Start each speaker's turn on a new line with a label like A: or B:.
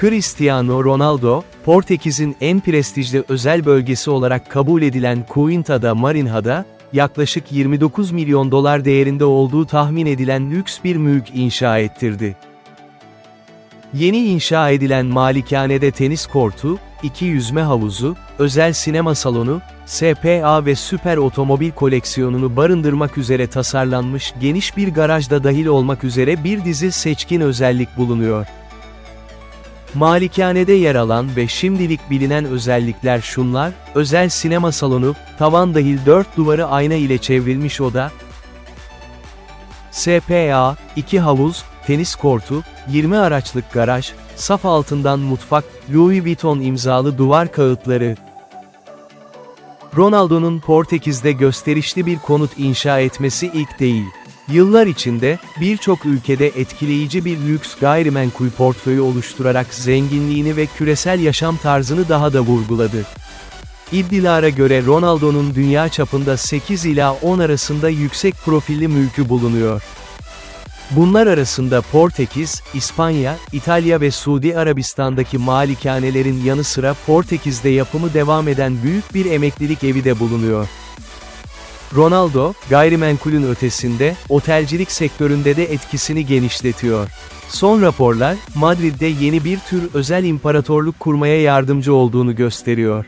A: Cristiano Ronaldo, Portekiz'in en prestijli özel bölgesi olarak kabul edilen Quinta da Marinha'da, yaklaşık 29 milyon dolar değerinde olduğu tahmin edilen lüks bir mülk inşa ettirdi. Yeni inşa edilen malikanede tenis kortu, iki yüzme havuzu, özel sinema salonu, SPA ve süper otomobil koleksiyonunu barındırmak üzere tasarlanmış geniş bir garajda dahil olmak üzere bir dizi seçkin özellik bulunuyor. Malikanede yer alan ve şimdilik bilinen özellikler şunlar, özel sinema salonu, tavan dahil dört duvarı ayna ile çevrilmiş oda, SPA, 2 havuz, tenis kortu, 20 araçlık garaj, saf altından mutfak, Louis Vuitton imzalı duvar kağıtları. Ronaldo'nun Portekiz'de gösterişli bir konut inşa etmesi ilk değil. Yıllar içinde, birçok ülkede etkileyici bir lüks gayrimenkul portföyü oluşturarak zenginliğini ve küresel yaşam tarzını daha da vurguladı. İddilara göre Ronaldo'nun dünya çapında 8 ila 10 arasında yüksek profilli mülkü bulunuyor. Bunlar arasında Portekiz, İspanya, İtalya ve Suudi Arabistan'daki malikanelerin yanı sıra Portekiz'de yapımı devam eden büyük bir emeklilik evi de bulunuyor. Ronaldo, gayrimenkulün ötesinde, otelcilik sektöründe de etkisini genişletiyor. Son raporlar, Madrid'de yeni bir tür özel imparatorluk kurmaya yardımcı olduğunu gösteriyor.